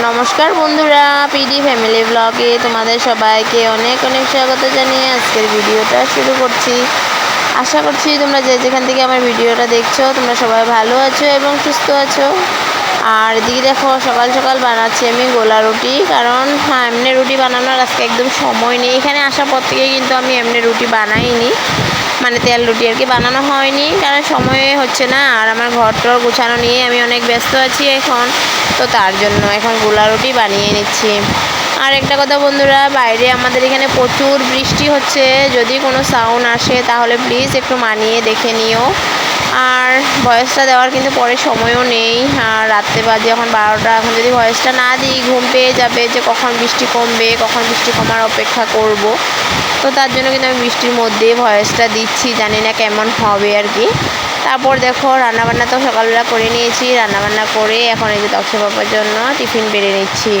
নমস্কার বন্ধুরা, PD family ব্লগে তোমাদের সবাইকে অনেক অনেক স্বাগত জানিয়ে আজকের ভিডিওটা শুরু করছি। আশা করছি তোমরা যে যেখান থেকে আমার ভিডিওটা দেখছ, তোমরা সবাই ভালো আছো এবং সুস্থ আছো। আর এদিকে দেখো, সকাল সকাল বানাচ্ছি আমি গোলা রুটি, কারণ হ্যাঁ এমনি রুটি বানানোর আজকে একদম সময় নেই। এখানে আসার পর থেকে কিন্তু আমি এমনি রুটি বানাইনি। মানে তেল রুটি আর কি বানানো হয়নি। কারণ সময় হচ্ছে না, আর আমার ঘর টর গুছানো নিয়ে আমি অনেক ব্যস্ত আছি এখন। তো তার জন্য এখন গোলা রুটি বানিয়ে নিচ্ছি। আর একটা কথা বন্ধুরা, বাইরে আমাদের এখানে প্রচুর বৃষ্টি হচ্ছে। যদি কোনো সাউন্ড আসে তাহলে প্লিজ একটু মানিয়ে দেখে নিও। আর ভয়েসটা দেওয়ার কিন্তু পরে সময়ও নেই। আর রাত্রে বাজে, এখন বারোটা। এখন যদি ভয়েসটা না দিই, ঘুম পেয়ে যাবে যে কখন বৃষ্টি কমবে, কখন বৃষ্টি কমার অপেক্ষা করব। তো তার জন্য কিন্তু আমি বৃষ্টির মধ্যে ভয়েসটা দিচ্ছি, জানি না কেমন হবে আর কি। তারপর দেখো, রান্নাবান্না তো সকালবেলা করে নিয়েছি। রান্নাবান্না করে এখন এই যে তক্ষ পাপার জন্য টিফিন বেড়ে নিচ্ছি।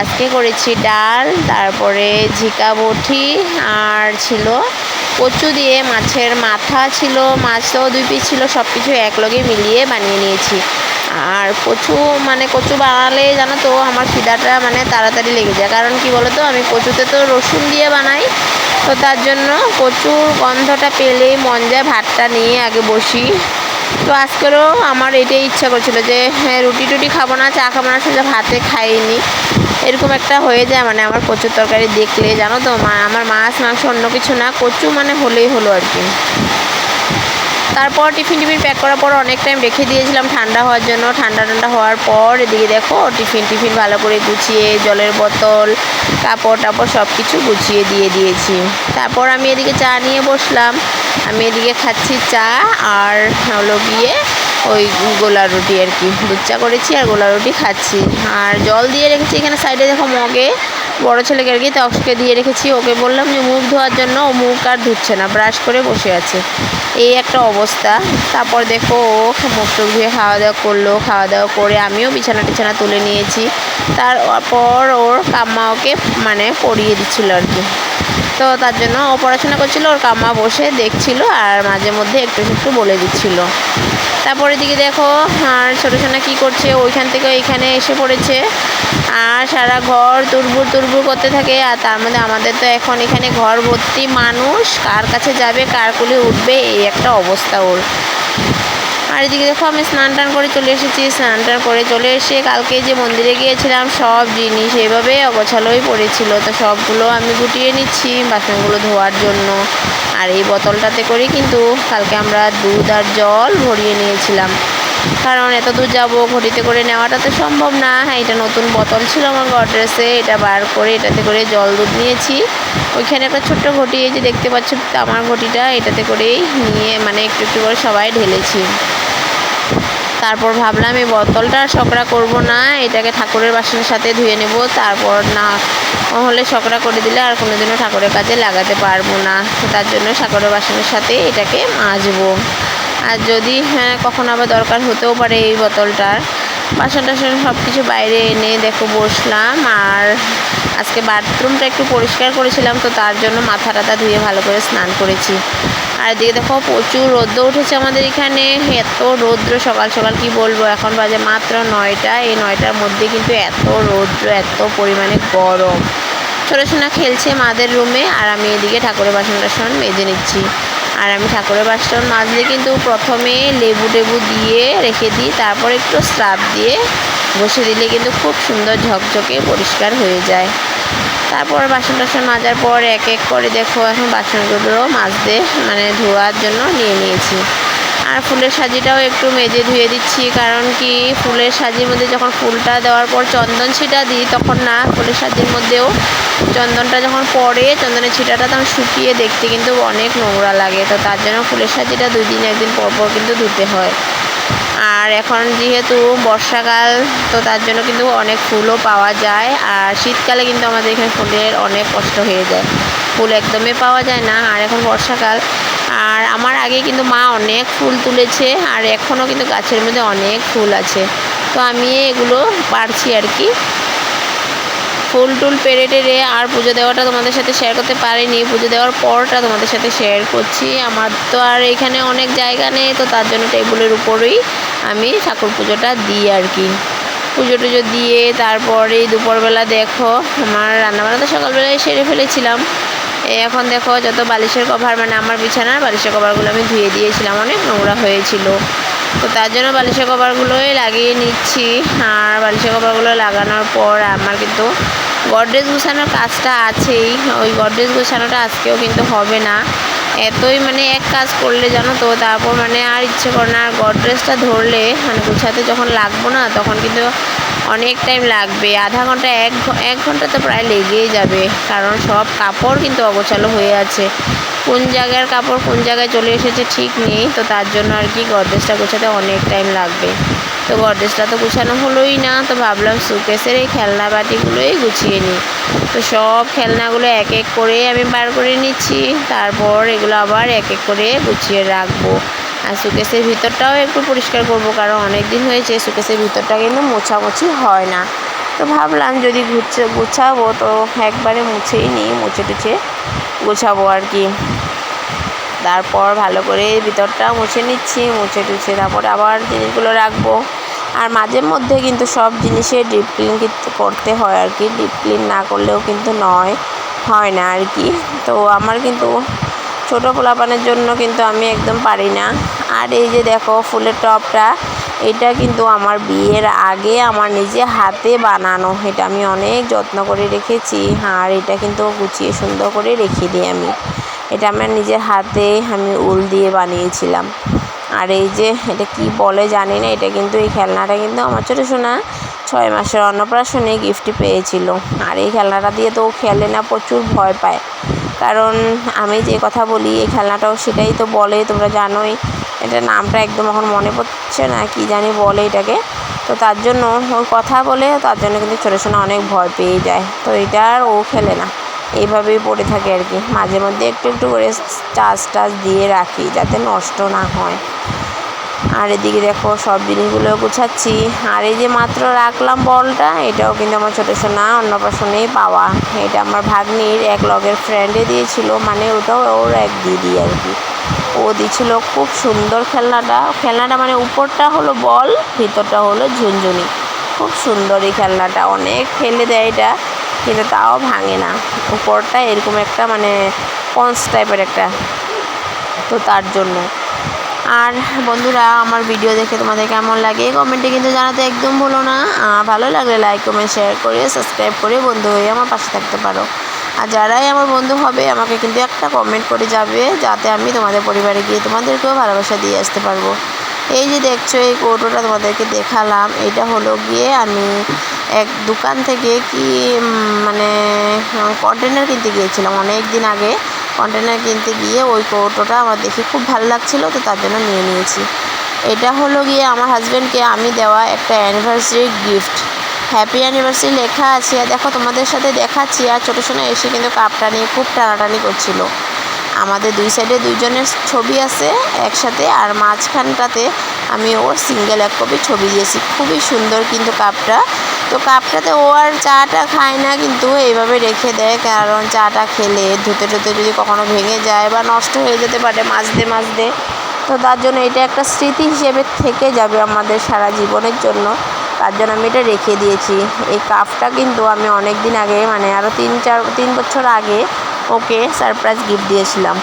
আজকে করেছি ডাল, তারপরে ঝিকা বটি আর ছিল কচু দিয়ে মাছের মাথা ছিল মাছটাও দুই পিস ছিল সব কিছু একলগে মিলিয়ে বানিয়ে নিয়েছি। আর কচু মানে কচু বানালে জানো তো, আমার ফিদাটা মানে তাড়াতাড়ি লেগে যায়। কারণ কি বলো তো আমি কচুতে তো রসুন দিয়ে বানাই, তো তার জন্য কচুর গন্ধটা পেলেই মন যায় ভাতটা নিয়ে আগে বসি। তো আজকেরও আমার এটাই ইচ্ছা করছিল যে হ্যাঁ রুটি টুটি খাব না, চা খাব না সেটা ভাতে খাইনি। এরকম একটা হয়ে যায় মানে আমার কচুর তরকারি দেখলে, জানো তো, মা, আমার মাছ, মাংস অন্য কিছু না, কচু মানে হলেই হলো আর কি। তারপর টিফিন টিফিন প্যাক করার পর অনেক টাইম রেখে দিয়েছিলাম ঠান্ডা হওয়ার জন্য। ঠান্ডা ঠান্ডা হওয়ার পর এদিকে দেখো, টিফিন টিফিন ভালো করে গুছিয়ে, জলের বোতল, কাপড় টাপড় সব কিছু গুছিয়ে দিয়ে দিয়েছি। তারপর আমি এদিকে চা নিয়ে বসলাম। আমি এদিকে খাচ্ছি চা আর হলো গিয়ে ওই গোলা রুটি আর কি। দুধ চা করেছি আর গোলা রুটি খাচ্ছি। আর জল দিয়ে রেখেছি এখানে সাইডে দেখো মগে। বড় ছেলেকে আর কি তক্সকে দিয়ে রেখেছি। ওকে বললাম যে, মুখ ধোয়ার জন্য ও মুখ আর ধুচ্ছে না, ব্রাশ করে বসে আছে। এই একটা অবস্থা। তারপর দেখো, ও মুখ টুক ধুয়ে খাওয়া দাওয়া করল। খাওয়া দাওয়া করে আমিও বিছানা টিছানা তুলে নিয়েছি। তারপর ওর কাম্মা ওকে মানে পড়িয়ে দিচ্ছিল আর কি। তো তার জন্য ও পড়াশোনা করছিল, ওর কাম্মা বসে দেখছিল আর মাঝে মধ্যে একটু একটু বলে দিচ্ছিল। তারপরে দিকে দেখো, আর ছোটো সোনা কী করছে ওইখান থেকে ওইখানে এসে পড়েছে। আর সারা ঘর তুরবুর তুরবুর করতে থাকে, আর তার মধ্যে আমাদের তো এখন এখানে ঘর ভর্তি মানুষ, কার কাছে যাবে, কার কুলে উঠবে, এই একটা অবস্থা ওর। আর এদিকে দেখো আমি স্নান টান করে চলে এসেছি। স্নান টান করে চলে এসে কালকে যে মন্দিরে গিয়েছিলাম, সব জিনিস এভাবে অগোছালোই পড়েছিল। তো সবগুলো আমি গুটিয়ে নিচ্ছি বাসনগুলো ধোয়ার জন্য। আর এই বোতলটাতে করে কিন্তু কালকে আমরা দুধ আর জল ভরিয়ে নিয়েছিলাম। কারণ এত দূর যাব ঘটিতে করে নেওয়াটা তো সম্ভব না। হ্যাঁ এটা নতুন বোতল ছিল আমার গডরেসে এটা বার করে, এটাতে করে জল দুধ নিয়েছি। ওইখানে একটা ছোট্ট ঘটি, এই যে দেখতে পাচ্ছ আমার ঘটিটা, এটাতে করেই নিয়ে মানে একটু একটু করে সবাই ঢেলেছি। তারপর ভাবলাম এই বোতলটা সকরা করব না, এটাকে ঠাকুরের বাসনের সাথে ধুয়ে নেব, তারপর না হলে সকরা করে দিলে আর কোনোদিনও ঠাকুরের কাজে লাগাতে পারব না। তার জন্য ঠাকুরের বাসনের সাথে এটাকে মাজবো। আর যদি হ্যাঁ কখন আবার দরকার হতেও পারে এই বোতলটার। বাসন টাসন সব কিছু বাইরে এনে দেখো বসলাম আর আজকে বাথরুমটা একটু পরিষ্কার করেছিলাম, তো তার জন্য মাথা টাথা ধুয়ে ভালো করে স্নান করেছি। আর এদিকে দেখো প্রচুর রৌদ্র উঠেছে আমাদের এখানে, এত রৌদ্র সকাল সকাল কি বলব, এখন বাজে মাত্র নয়টা, এই নয়টার মধ্যে কিন্তু এত রৌদ্র, এত পরিমাণে গরম। ছোটো সোনা খেলছে মাদের রুমে আর আমি এদিকে ঠাকুরের বাসন টাসন মেজে নিচ্ছি। আর আমি ঠাকুরের বাসন মাজলে কিন্তু প্রথমে লেবু টেবু দিয়ে রেখে দিই, তারপর একটু স্রাব দিয়ে বসে দিলে কিন্তু খুব সুন্দর ঝকঝকে পরিষ্কার হয়ে যায়। তারপর বাসন টাসন মাজার পর এক এক করে দেখো, এখন বাসনগুলো মাজতে মানে ধোয়ার জন্য নিয়ে নিয়েছি। আর ফুলের সাজিটাও একটু মেজে ধুয়ে দিচ্ছি, কারণ কি ফুলের সাজির মধ্যে যখন ফুলটা দেওয়ার পর চন্দন ছিটা দিই, তখন না ফুলের সাজির মধ্যেও চন্দনটা যখন পড়ে, চন্দনের ছিটাটা তখন শুকিয়ে দেখতে কিন্তু অনেক নোংরা লাগে। তো তার জন্য ফুলের সাজিটা দুই দিন, একদিন পর পর কিন্তু ধুতে হয়। আর এখন যেহেতু বর্ষাকাল, তো তার জন্য কিন্তু অনেক ফুলও পাওয়া যায়। আর শীতকালে কিন্তু আমাদের এখানে ফুলের অনেক কষ্ট হয়ে যায়। ফুল একদমই পাওয়া যায় না, আর এখন বর্ষাকাল। আর আমার আগে কিন্তু মা অনেক ফুল তুলেছে, আর এখনও কিন্তু গাছের মধ্যে অনেক ফুল আছে। তো আমি এগুলো পারছি আর কি। ফুল টুল পেরে টেরে আর পুজো দেওয়াটা তোমাদের সাথে শেয়ার করতে পারিনি। পুজো দেওয়ার পরটা তোমাদের সাথে শেয়ার করছি। আমার তো আর এখানে অনেক জায়গা নেই, তো তার জন্য টেবিলের উপরেই আমি ঠাকুর পুজোটা দিই আর কি। পুজো টুজো দিয়ে তারপরে দুপুরবেলা দেখো, আমার রান্নাবান্না তো সকালবেলায় সেরে ফেলেছিলাম। এখন দেখো যত বালিশের কভার মানে আমার বিছানার বালিশের কভারগুলো আমি ধুয়ে দিয়েছিলাম, অনেক নোংরা হয়েছিল। তো তার জন্য বালিশের কভারগুলোই লাগিয়ে নিচ্ছি। আর বালিশের কভারগুলো লাগানোর পর আমার কিন্তু গডরেজ গুছানোর কাজটা আছেই। ওই গডরেজ গুছানোটা আজকেও কিন্তু হবে না। এতই মানে এক কাজ করলে জানো তো, তারপর মানে আর ইচ্ছে করে না, আর গডরেজটা ধরলে মানে গুছাতে যখন লাগবো না, তখন কিন্তু অনেক টাইম লাগবে। আধা ঘণ্টা, এক এক ঘণ্টা তো প্রায় লেগেই যাবে। কারণ সব কাপড় কিন্তু অগোছালো হয়ে আছে। কোন জায়গার কাপড় কোন জায়গায় চলে এসেছে ঠিক নেই, তো তার জন্য আর কি গডরেজটা গোছাতে অনেক টাইম লাগবে। তো গডরেজটা তো গুছানো হলোই না, তো ভাবলাম সুকেসের এই খেলনা বাটিগুলোই গুছিয়ে নিই। তো সব খেলনাগুলো এক এক করে আমি বার করে নিচ্ছি, তারপর এগুলো আবার এক এক করে গুছিয়ে রাখব। আর সুকেসের ভিতরটাও একটু পরিষ্কার করব, কারণ অনেক দিন হয়েছে সুকেসের ভিতরটা কিন্তু মোছামুছি হয় না। তো ভাবলাম যদি গুছে গুছাবো, তো একবারে মুছেই নিই, মুছে টুছে গুছাবো আর কি। তারপর ভালো করে ভিতরটা মুছে নিচ্ছি, মুছে টুছে তারপর আবার জিনিসগুলো রাখব। আর মাঝে মধ্যে কিন্তু সব জিনিসে ডিপ ক্লিন করতে হয় আর কি। ডিপ ক্লিন না করলেও কিন্তু নয়, হয় না আর কি। তো আমার কিন্তু ছোটো পোলাপানের জন্য কিন্তু আমি একদম পারি না। আর এই যে দেখো ফুলের টপটা, এটা কিন্তু আমার বিয়ের আগে আমার নিজে হাতে বানানো। এটা আমি অনেক যত্ন করে রেখেছি। আর এটা কিন্তু গুছিয়ে সুন্দর করে রেখে দিই আমি। এটা আমার নিজের হাতে আমি উল দিয়ে বানিয়েছিলাম। আর এই যে, এটা কি বলে জানি না, এটা কিন্তু এই খেলনাটা কিন্তু আমার ছোটো সোনা ছয় মাসের অন্নপ্রাশনে গিফট পেয়েছিল। আর এই খেলনাটা দিয়ে তো ও খেলে না, প্রচুর ভয় পায়। কারণ আমি যে কথা বলি, এই খেলনাটাও সেটাই তো বলে, তোমরা জানোই। এটা নামটা একদম এখন মনে পড়ছে না, কি জানি বলে এটাকে। তো তার জন্য ওর কথা বলে, তার জন্য কিন্তু ছোটো সোনা অনেক ভয় পেয়ে যায়। তো এটা আর ও খেলে না। এইভাবেই পড়ে থাকে আর কি। মাঝে মধ্যে একটু একটু করে চার্জ টাচ দিয়ে রাখি যাতে নষ্ট না হয়। আর এদিকে দেখো সব জিনিসগুলো গুছাচ্ছি। আর এই যে মাত্র রাখলাম বলটা, এটাও কিন্তু আমার ছোটো সোনা অন্নপ্রাশনেই পাওয়া। এটা আমার ভাগ্নির, এক লগের ফ্রেন্ডে দিয়েছিল মানে ওটাও ওর এক দিদি আর কি। ও দিয়েছিল খুব সুন্দর খেলনাটা। খেলনাটা মানে উপরটা হলো বল, ভিতরটা হলো ঝুনঝুনি। খুব সুন্দর এই খেলনাটা, অনেক খেলে দেয় এটা। কিন্তু তাও ভাঙে না। উপরটা এরকম একটা মানে পঞ্চ টাইপের একটা। তো তার জন্য। আর বন্ধুরা, আমার ভিডিও দেখে তোমাদের কেমন লাগে? কমেন্টে কিন্তু জানাতে একদম ভুলো না। ভালো লাগলে লাইক কমেন্ট শেয়ার করে সাবস্ক্রাইব করে বন্ধু হয়ে আমার পাশে থাকতে পারো। আর যারাই আমার বন্ধু হবে, আমাকে কিন্তু একটা কমেন্ট করে যাবে, যাতে আমি তোমাদের পরিবারে গিয়ে তোমাদেরকেও ভালোবাসা দিয়ে আসতে পারব। এই যে দেখছ, এই কৌটোটা তোমাদেরকে দেখালাম। এটা হলো গিয়ে আমি এক দোকান থেকে কি মানে কন্টেনার কিনতে গিয়েছিলাম অনেক দিন আগে। কন্টেনার কিনতে গিয়ে ওই কৌটোটা আমার দেখে খুব ভালো লাগছিল, তো তার জন্য নিয়ে নিয়েছি। এটা হলো গিয়ে আমার হাজব্যান্ডকে আমি দেওয়া একটা অ্যানিভার্সারি গিফট হ্যাপি অ্যানিভার্সারি লেখা আছে। আর দেখো তোমাদের সাথে দেখাচ্ছি, আর ছোটো সোনা এসে কিন্তু কাপটা নিয়ে খুব টানাটানি করছিল। আমাদের দুই সাইডে দুইজনের ছবি আছে একসাথে, আর মাঝখানটাতে আমি ওর সিঙ্গেল এক কপি ছবি দিয়েছি। খুবই সুন্দর কিন্তু কাপটা। তো কাপটাতে ও আর চাটা খায় না, কিন্তু এইভাবে রেখে দেয়, কারণ চাটা খেলে ধুতে ধুতে যদি কখনো ভেঙে যায় বা নষ্ট হয়ে যেতে পারে মাজতে মাঝতে তো তার জন্য এটা একটা স্মৃতি হিসেবে থেকে যাবে আমাদের সারা জীবনের জন্য। তার জন্য আমি এটা রেখে দিয়েছি। এই কাপটা কিন্তু আমি অনেক দিন আগে মানে আরও তিন, চার, তিন বছর আগে ওকে সারপ্রাইজ গিফট দিয়েছিলাম।